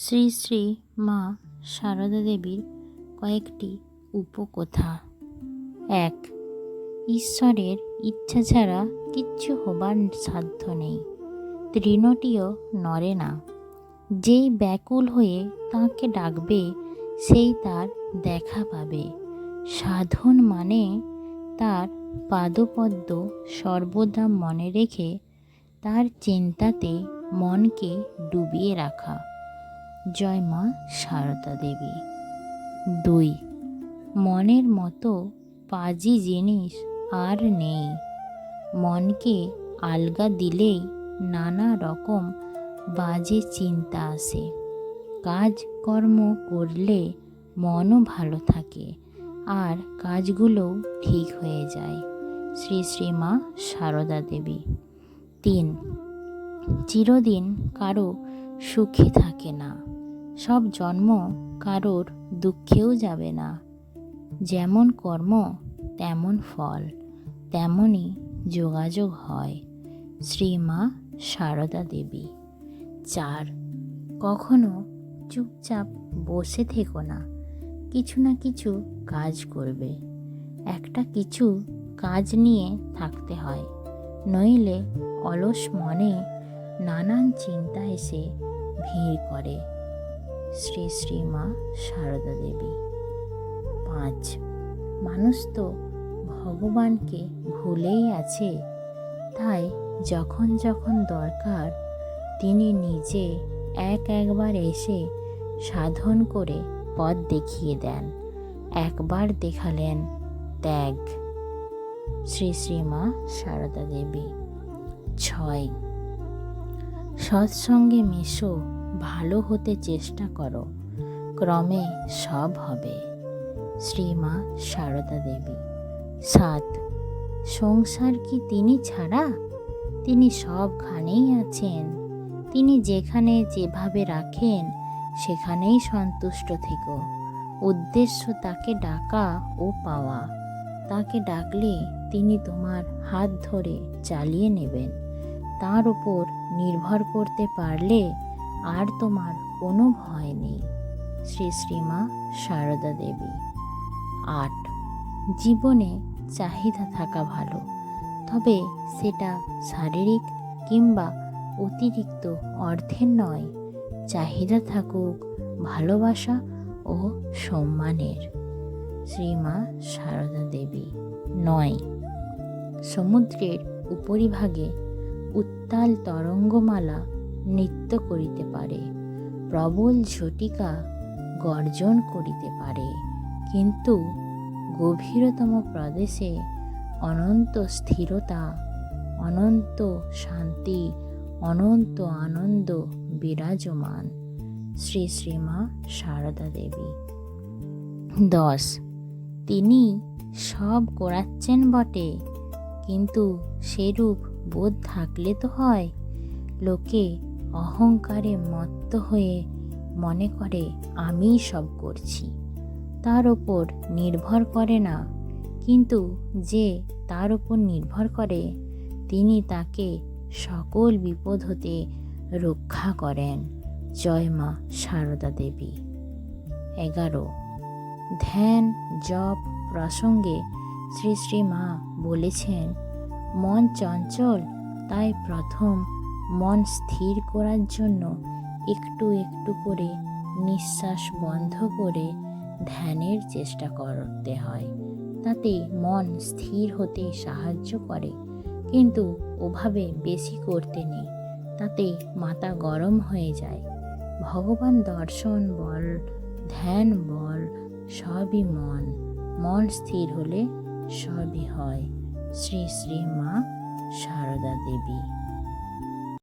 শ্রী শ্রী মা সারদা দেবীর কয়েকটি উপকথা। এক, ঈশ্বরের ইচ্ছা ছাড়া কিচ্ছু হবার সাধ্য নেই। তৃণটিও নড়ে না। যেই ব্যাকুল হয়ে তাঁকে ডাকবে, সেই তার দেখা পাবে। সাধন মানে তার পাদপদ্ম সর্বদা মনে রেখে তার চিন্তাতে মনকে ডুবিয়ে রাখা। জয় মা সারদা দেবী। দুই, মনের মতো পাজি জিনিস আর নেই। মনকে আলগা দিলেই নানা রকম বাজে চিন্তা আসে। কাজকর্ম করলে মনও ভালো থাকে আর কাজগুলোও ঠিক হয়ে যায়। শ্রী শ্রী মা সারদা দেবী। তিন, চিরদিন কারও সুখে থাকে না। সব জন্ম কারোর দুঃখেও যাবে না। যেমন কর্ম, তেমন ফল, তেমনই যোগাযোগ হয়। শ্রীমা সারদা দেবী। চার, কখনো চুপচাপ বসে থেকো না। কিছু না কিছু কাজ করবে। একটা কিছু কাজ নিয়ে থাকতে হয়। নইলে অলস মনে নানান চিন্তা এসে ভিড় করে। শ্রী শ্রী মা সারদা দেবী। পাঁচ, মানুষ তো ভগবানকে ভুলেই আছে। তাই যখন যখন দরকার, তিনি নিজে এক একবার এসে সাধন করে পথ দেখিয়ে দেন। একবার দেখালেন ত্যাগ। শ্রী শ্রী মা সারদা দেবী। ছয়, সৎসঙ্গে মেশো ভালো হতে চেষ্টা করো। ক্রমে সব হবে। শ্রীমা সারদা দেবী। সাত, সংসার কি তিনি ছাড়া? তিনি সবখানেই আছেন। তিনি যেখানে যেভাবে রাখেন, সেখানেই সন্তুষ্ট থেকো। উদ্দেশ্য তাকে ডাকা ও পাওয়া। তাকে ডাকলে তিনি তোমার হাত ধরে চালিয়ে নেবেন। তার উপর নির্ভর করতে পারলে আর তোমার কোনো ভয় নেই। শ্রী শ্রীমা সারদা দেবী। আট, জীবনে চাহিদা থাকা ভালো, তবে সেটা শারীরিক কিংবা অতিরিক্ত অর্থের নয়। চাহিদা থাকুক ভালোবাসা ও সম্মানের। শ্রীমা সারদা দেবী। নয়, সমুদ্রের উপরিভাগে উত্তাল তরঙ্গমালা নৃত্য করিতে পারে, প্রবল ঝটিকা গর্জন করিতে পারে। কিন্তু গভীরতম প্রদেশে অনন্ত স্থিরতা, অনন্ত শান্তি, অনন্ত আনন্দ বিরাজমান। শ্রী শ্রীমা সারদা দেবী। দশ। তিনি সব করাচ্ছেন বটে, কিন্তু সেরূপ বোধ থাকলে তো হয়, লোকে অহংকারে মত্ত হয়ে মনে করে, আমিই সব করছি। তার ওপর নির্ভর করে না। কিন্তু যে তার ওপর নির্ভর করে, তিনি তাকে সকল বিপদ হতে রক্ষা করেন। জয় মা সারদা দেবী। এগারো। ধ্যান, জপ, প্রসঙ্গে শ্রী শ্রী মা বলেছেন, মন চঞ্চল, তাই প্রথম মন স্থির করার জন্য একটু একটু করে নিঃশ্বাস বন্ধ করে ধ্যানের চেষ্টা করতে হয়। তাতে মন স্থির হতে সাহায্য করে। কিন্তু ওভাবে বেশি করতে নেই। তাতে মাথা গরম হয়ে যায়। ভগবান দর্শন বল, ধ্যান বল, সবই মন। মন স্থির হলে সবই হয়। শ্রী শ্রী মা সারদা দেবী।